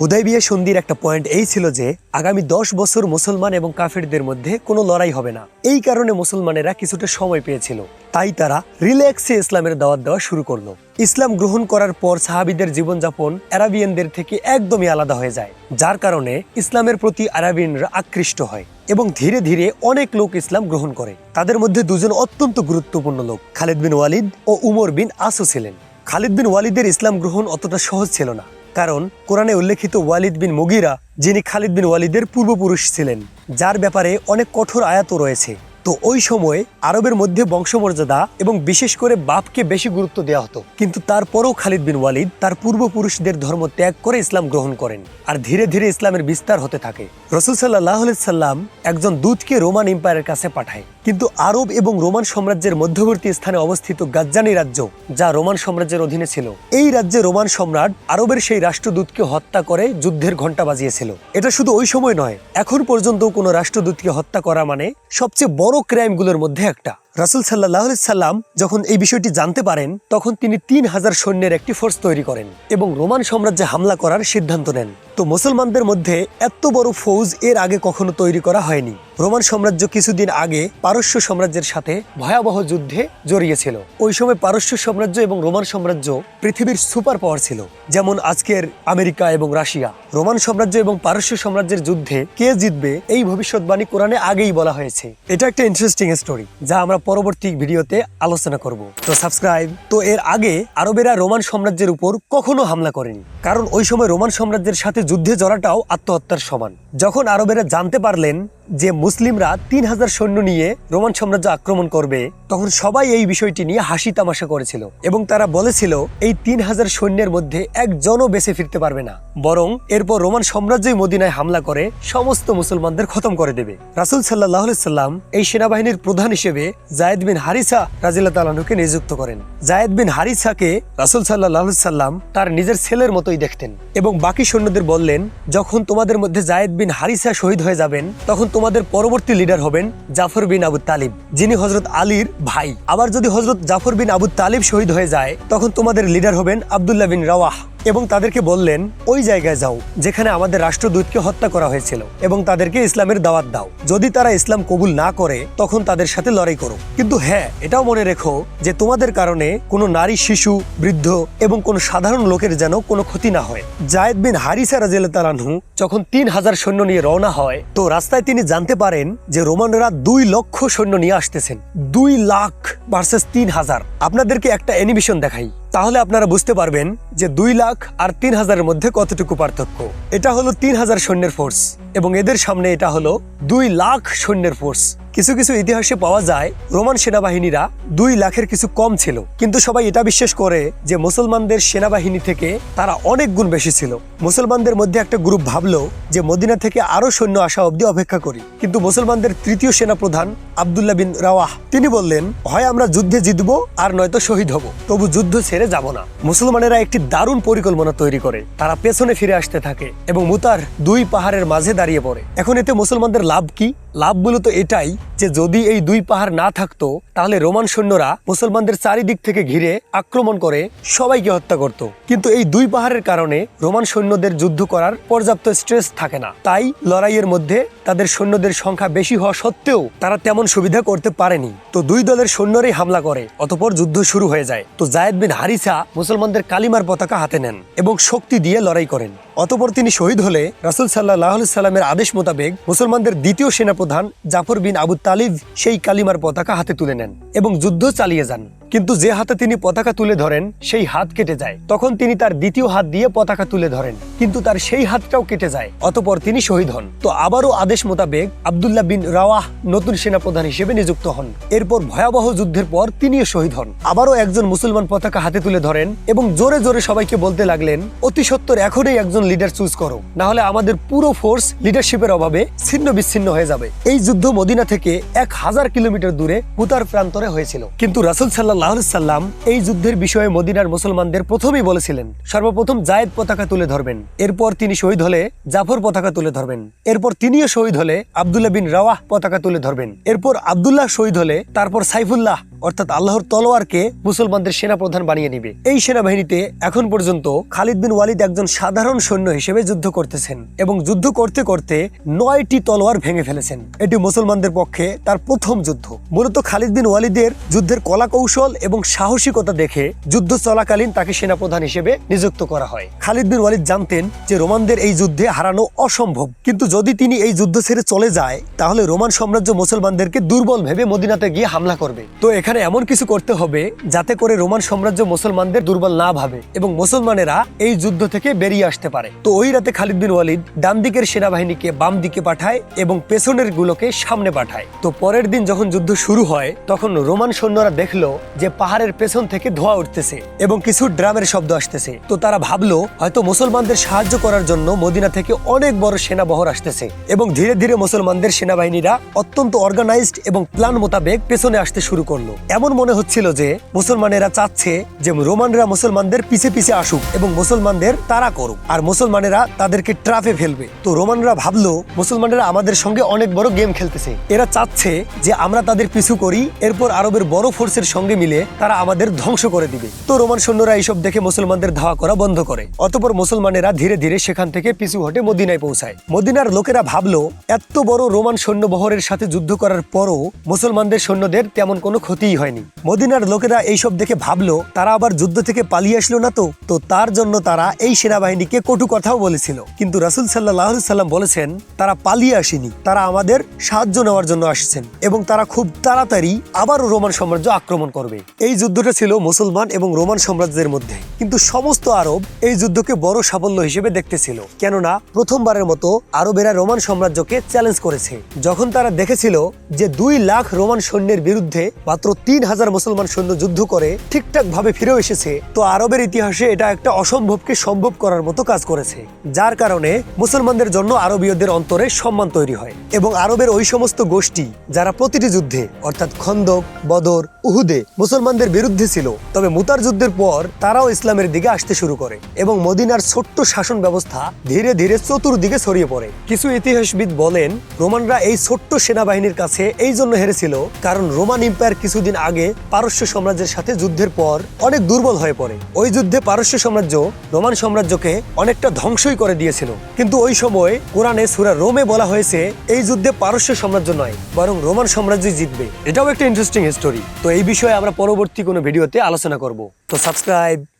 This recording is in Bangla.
হুদাইবিয়া সন্ধির একটা পয়েন্ট এই ছিল যে, আগামী দশ বছর মুসলমান এবং কাফেরদের মধ্যে কোনো লড়াই হবে না। এই কারণে মুসলমানেরা কিছুটা সময় পেয়েছিল। তাই তারা রিল্যাক্সে ইসলামের দাওয়াত দেওয়া শুরু করল। ইসলাম গ্রহণ করার পর সাহাবিদের জীবনযাপন অ্যারাবিয়ানদের থেকে একদমই আলাদা হয়ে যায়। যার কারণে ইসলামের প্রতি আরাবিয়ানরা আকৃষ্ট হয় এবং ধীরে ধীরে অনেক লোক ইসলাম গ্রহণ করে। তাদের মধ্যে দুজন অত্যন্ত গুরুত্বপূর্ণ লোক, খালিদ বিন ওয়ালিদ ও উমর বিন আসো ছিলেন। খালিদ বিন ওয়ালিদের ইসলাম গ্রহণ অতটা সহজ ছিল না। কারণ কোরআনে উল্লেখিত ওয়ালিদ বিন মুগিরা, যিনি খালিদ বিন ওয়ালিদের পূর্বপুরুষ ছিলেন, যার ব্যাপারে অনেক কঠোর আয়াতও রয়েছে। তো ওই সময় আরবের মধ্যে বংশমর্যাদা এবং বিশেষ করে বাপকে বেশি গুরুত্ব দেওয়া হতো। কিন্তু তারপরও খালিদ বিন ওয়ালিদ তার পূর্বপুরুষদের ধর্ম ত্যাগ করে ইসলাম গ্রহণ করেন আর ধীরে ধীরে ইসলামের বিস্তার হতে থাকে। রসুল সাল্লাহ সাল্লাম একজন দূতকে রোমান এম্পায়ারের কাছে পাঠায়। কিন্তু আরব এবং রোমান সাম্রাজ্যের মধ্যবর্তী স্থানে অবস্থিত গাজ্জানি রাজ্য, যা রোমান সাম্রাজ্যের অধীনে ছিল, এই রাজ্যে রোমান সম্রাট আরবের সেই রাষ্ট্রদূতকে হত্যা করে যুদ্ধের ঘণ্টা বাজিয়েছিল। এটা শুধু ওই সময় নয়, এখন পর্যন্ত কোনো রাষ্ট্রদূতকে হত্যা করা মানে সবচেয়ে বড় ক্রাইমগুলোর মধ্যে একটা। রাসুল সাল্লাহ সাল্লাম যখন এই বিষয়টি জানতে পারেন, তখন তিনি তিন হাজার সৈন্যের একটি ফোর্স তৈরি করেন এবং রোমান সাম্রাজ্যে হামলা করার সিদ্ধান্ত নেন। তো মুসলমানদের মধ্যে এত বড় ফৌজ এর আগে কখনো তৈরি করা হয়নি। রোমান সাম্রাজ্য কিছুদিন আগে পারস্য সাম্রাজ্যের সাথে ভয়াবহ যুদ্ধে জড়িয়েছিল। ওই সময় পারস্য সাম্রাজ্য এবং রোমান সাম্রাজ্য পৃথিবীর সুপার পাওয়ার ছিল, যেমন আজকের আমেরিকা এবং রাশিয়া। রোমান সাম্রাজ্য এবং পারস্য সাম্রাজ্যের যুদ্ধে কে জিতবে এই ভবিষ্যৎবাণী কোরআনে আগেই বলা হয়েছে। এটা একটা ইন্টারেস্টিং স্টোরি যা আমরা পরবর্তী ভিডিওতে আলোচনা করব। তো সাবস্ক্রাইব তো এর আগে আরবেরা রোমান সাম্রাজ্যের উপর কখনো হামলা করেনি। কারণ ওই সময় রোমান সাম্রাজ্যের সাথে যুদ্ধে জড়াটাও আত্মহত্যার সমান। যখন আরবেরা জানতে পারলেন যে মুসলিমরা তিন হাজার সৈন্য নিয়ে রোমান সাম্রাজ্য আক্রমণ করবে, তখন সবাই এই বিষয়টি নিয়ে হাসি তামাশা করেছিল এবং তারা বলেছিল, এই তিন হাজার সৈন্যের মধ্যে একজনও বেঁচে ফিরতে পারবে না। বরং এরপর রোমান সাম্রাজ্যই মদিনায় হামলা করে সমস্ত মুসলমানদের খতম করে দেবে। রাসুল সাল্লাহ সাল্লাম এই সেনাবাহিনীর প্রধান হিসেবে জায়েদ বিন হারিসা রাজিল্লা তালানুকে নিযুক্ত করেন। জায়েদ বিন হারিসাকে রাসুল সাল্লাহ সাল্লাম তার নিজের ছেলের মতোই দেখতেন এবং বাকি সৈন্যদের বললেন, যখন তোমাদের মধ্যে জায়েদ বিন হারিসা শহীদ হয়ে যাবেন, তখন তোমাদের পরবর্তী লিডার হবেন জাফর বিন আবু তালিব, যিনি হজরত আলীর ভাই। আবার যদি হজরত জাফর বিন আবু তালিব শহীদ হয়ে যায়, তখন তোমাদের লিডার হবেন আবদুল্লাহ বিন রাওয়াহ। এবং তাদেরকে বললেন, ওই জায়গায় যাও, যেখানে আমাদের রাষ্ট্রদূতকে হত্যা করা হয়েছিল এবং তাদেরকে ইসলামের দাওয়াত দাও। যদি তারা ইসলাম কবুল না করে, তখন তাদের সাথে লড়াই করো। কিন্তু হ্যাঁ এটাও মনে রেখো যে তোমাদের কারণে কোনো নারী, শিশু, বৃদ্ধ এবং কোনো সাধারণ লোকের যেন কোনো ক্ষতি না হয়। জায়েদ বিন হারিসা রাজিয়াল তালানহু যখন তিন হাজার সৈন্য নিয়ে রওনা হয়, তো রাস্তায় তিনি জানতে পারেন যে রোমানরা দুই লক্ষ সৈন্য নিয়ে আসতেছেন। দুই লাখ ভার্সেস তিন হাজার। আপনাদেরকে একটা অ্যানিমেশন দেখাই। তাহলে আপনারা বুঝতে পারবেন যে দুই লাখ আর তিন হাজারের মধ্যে কতটুকু পার্থক্য। এটা হলো তিন হাজার সৈন্যের ফোর্স এবং এদের সামনে এটা হলো দুই লাখ সৈন্যের ফোর্স কিছু কিছু ইতিহাসে পাওয়া যায়, রোমান সেনাবাহিনীরা দুই লাখের কিছু কম ছিল। কিন্তু সবাই এটা বিশ্বাস করে যে মুসলমানদের সেনাবাহিনী থেকে তারা অনেক গুণ বেশি ছিল। মুসলমানদের মধ্যে একটা গ্রুপ ভাবলো যে মদিনা থেকে আরও সৈন্য আসা অবধি অপেক্ষা করি। কিন্তু মুসলমানদের তৃতীয় সেনাপ্রধান আবদুল্লাহ বিন রাওয়াহ, তিনি বললেন, হয় আমরা যুদ্ধে জিতবো আর নয়তো শহীদ হব। তবু যুদ্ধ ছেড়ে যাব না। মুসলমানেরা একটি দারুণ পরিকল্পনা তৈরি করে। তারা পেছনে ফিরে আসতে থাকে এবং মুতার দুই পাহাড়ের মাঝে দাঁড়িয়ে পড়ে। এখন এতে মুসলমানদের লাভ কি? লাভ তো এটাই যে যদি এই দুই পাহাড় না থাকতো, তাহলে রোমান সৈন্যরা মুসলমানদের চারিদিক থেকে ঘিরে আক্রমণ করে সবাইকে হত্যা করত। কিন্তু এই দুই পাহাড়ের কারণে রোমান সৈন্যদের যুদ্ধ করার পর্যাপ্ত স্ট্রেস থাকে না। তাই লড়াইয়ের মধ্যে তাদের সৈন্যদের সংখ্যা বেশি হওয়া সত্ত্বেও তারা তেমন সুবিধা করতে পারেনি। তো দুই দলের সৈন্যরাই হামলা করে, অতপর যুদ্ধ শুরু হয়ে যায়। তো জায়েদ বিন হারিসা মুসলমানদের কালিমার পতাকা হাতে নেন এবং শক্তি দিয়ে লড়াই করেন। অতপর তিনি শহীদ হলে রাসুল সাল্লাহ সাল্লামের আদেশ মোতাবেক মুসলমানদের দ্বিতীয় সেনাপ্রধান জাফর বিন আবু তালিব সেই কালিমার পতাকা হাতে তুলে নেন এবং যুদ্ধ চালিয়ে যান। কিন্তু যে হাতে তিনি পতাকা তুলে ধরেন, সেই হাত কেটে যায়। তখন তিনি তার দ্বিতীয় হাত দিয়ে পতাকা তুলে ধরেন, কিন্তু তার সেই হাতটাও কেটে যায়। অতপর তিনি শহীদ হন। তো আবারও আদেশ মোতাবেক আবদুল্লাহ বিন রাওয়াহ নতুন সেনাপ্রধান হিসেবে নিযুক্ত হন। এরপর ভয়াবহ যুদ্ধের পর তিনিও শহীদ হন। আবারও একজন মুসলমান পতাকা হাতে তুলে ধরেন এবং জোরে জোরে সবাইকে বলতে লাগলেন, অতি সত্তর, এখনই একজন লিডার চুজ করো। না হলে আমাদের পুরো ফোর্স লিডারশিপের অভাবে ছিন্ন বিচ্ছিন্ন হয়ে যাবে। এই যুদ্ধ মদিনা থেকে এক হাজার কিলোমিটার দূরে হুতার প্রান্তরে হয়েছিল। কিন্তু রাসুল সাল্লাহ সাল্লাম এই যুদ্ধের বিষয়ে মদিনার মুসলমানদের প্রথমেই বলেছিলেন, সর্বপ্রথম জায়েদ পতাকা তুলে ধরবেন। এরপর তিনি শহীদ হলে জাফর পতাকা তুলে ধরবেন। এরপর তিনিও শহীদ হলে আবদুল্লাহ বিন রাওয়াহ পতাকা তুলে ধরবেন। এরপর আবদুল্লাহ শহীদ হলে তারপর সাইফুল্লাহ অর্থাৎ আল্লাহর তলোয়ারকে মুসলমানদের সেনাপ্রধান বানিয়ে নিবে। এই সেনাবাহিনীতে এখন পর্যন্ত খালিদ বিন ওয়ালিদ একজন সাধারণ সৈন্য হিসেবে যুদ্ধ করতেছেন এবং যুদ্ধ করতে করতে নয়টি তলোয়ার ভেঙে ফেলেছেন। এটি মুসলমানদের পক্ষে তার প্রথম যুদ্ধ। মূলত খালিদ বিন ওয়ালিদের যুদ্ধের কলা কৌশল এবং সাহসিকতা দেখে যুদ্ধ চলাকালীন তাকে সেনাপ্রধান হিসেবে নিযুক্ত করা হয়। খালিদ বিন ওয়ালিদ জানতেন যে রোমানদের এই যুদ্ধে হারানো অসম্ভব। কিন্তু যদি তিনি এই যুদ্ধ ছেড়ে চলে যায়, তাহলে রোমান সাম্রাজ্য মুসলমানদেরকে দুর্বল ভেবে মদিনাতে গিয়ে হামলা করবে। তো এখানে এমন কিছু করতে হবে যাতে করে রোমান সাম্রাজ্য মুসলমানদের দুর্বল না ভাবে এবং মুসলমানেরা এই যুদ্ধ থেকে বেরিয়ে আসতে পারে। তো ওই রাতে খালিদ বিন ওয়ালিদ ডান দিকের সেনাবাহিনীকে বাম দিকে পাঠায় এবং পেছনের গুলোকে সামনে পাঠায়। তো পরের দিন যখন যুদ্ধ শুরু হয়, তখন রোমান সৈন্যরা দেখল যে পাহাড়ের পেছন থেকে ধোঁয়া উঠতেছে এবং কিছু ড্রামের শব্দ আসতেছে। তো তারা ভাবলো, হয়তো মুসলমানদের সাহায্য করার জন্য মদিনা থেকে অনেক বড় সেনাবহর আসতেছে এবং ধীরে ধীরে মুসলমানদের সেনাবাহিনীরা অত্যন্ত অর্গানাইজড এবং প্ল্যান মোতাবেক পেছনে আসতে শুরু করল। এমন মনে হচ্ছিল যে মুসলমানেরা চাচ্ছে যে রোমানরা মুসলমানদের পিছে পিছে আসুক এবং মুসলমানদের তারা করুক। আর মুসলমানেরা তাদেরকে ট্রাফে ফেলবে। তো রোমানরা ভাবলো, মুসলমানেরা আমাদের সঙ্গে অনেক বড় গেম খেলতেছে। এরা চাচ্ছে যে আমরা তাদের পিছু করি, এরপর আরবের বড় ফোর্সের সঙ্গে মিলে তারা আমাদের ধ্বংস করে দিবে। তো রোমান সৈন্যরা এইসব দেখে মুসলমানদের ধাওয়া করা বন্ধ করে। অতপর মুসলমানেরা ধীরে ধীরে সেখান থেকে পিছু হটে মদিনায় পৌঁছায়। মদিনার লোকেরা ভাবলো, এত বড় রোমান সৈন্যবহরের সাথে যুদ্ধ করার পরও মুসলমানদের সৈন্যদের তেমন কোনো ক্ষতিই হয়নি। মদিনার লোকেরা এইসব দেখে ভাবলো, তারা আবার যুদ্ধ থেকে পালিয়ে আসলো না তো? তো তার জন্য তারা এই সেনাবাহিনীকে কটু কথাও বলেছিল। কিন্তু রাসুল সাল্লাহ সাল্লাম বলেছেন, তারা পালিয়ে আসেনি। তারা আমাদের সাহায্য নেওয়ার জন্য আসছেন এবং তারা খুব তাড়াতাড়ি আবারও রোমান সাম্রাজ্য আক্রমণ করবে। এই যুদ্ধটা ছিল মুসলমান এবং রোমান সাম্রাজ্যের মধ্যে। কিন্তু সমস্ত আরব এই যুদ্ধকে বড় সাফল্য হিসেবে দেখতেছিল। কেননা প্রথমবারের মতো আরবেরা রোমান সাম্রাজ্যকে চ্যালেঞ্জ করেছে। যখন তারা দেখেছিল যে দুই লাখ রোমান সৈন্যের বিরুদ্ধে মাত্র তিন হাজার মুসলমান সৈন্য যুদ্ধ করে ঠিকঠাক ভাবে ফিরেও এসেছে, তো আরবের ইতিহাসে এটা একটা অসম্ভবকে সম্ভব করার মতো কাজ করেছে, যার কারণে মুসলমানদের জন্য আরবীয়দের অন্তরে সম্মান তৈরি হয় এবং আরবের ওই সমস্ত গোষ্ঠী যারা প্রতিটি যুদ্ধে, অর্থাৎ খন্দক, বদর, উহুদে মুসলমানদের বিরুদ্ধে ছিল, তবে মুতার যুদ্ধের পর তারাও ইসলামের দিকে আসতে শুরু করে এবং মদিনার ছোট্ট শাসন ব্যবস্থা ধীরে ধীরে চতুর্দিকে ছড়িয়ে পড়ে। কিছু ইতিহাসবিদ বলেন, রোমানরা এই ছোট্ট সেনাবাহিনীর কাছে এই জন্য হেরেছিল, কারণ রোমান ইম্পায়ার কিছুদিন আগে পারস্য সাম্রাজ্যের সাথে যুদ্ধের পর অনেক দুর্বল হয়ে পড়ে। ওই যুদ্ধে পারস্য সাম্রাজ্য রোমান সাম্রাজ্যকে অনেকটা ধ্বংসই করে দিয়েছিল। কিন্তু ওই সময় কোরআনে সুরা রোমে বলা হয়েছে, এই যুদ্ধে পারস্য সাম্রাজ্য নয়, বরং রোমান সাম্রাজ্যই জিতবে। এটাও একটা ইন্টারেস্টিং হিস্টোরি তো এই বিষয়ে আমরা পরবর্তী কোনো ভিডিওতে আলোচনা করব। তো সাবস্ক্রাইব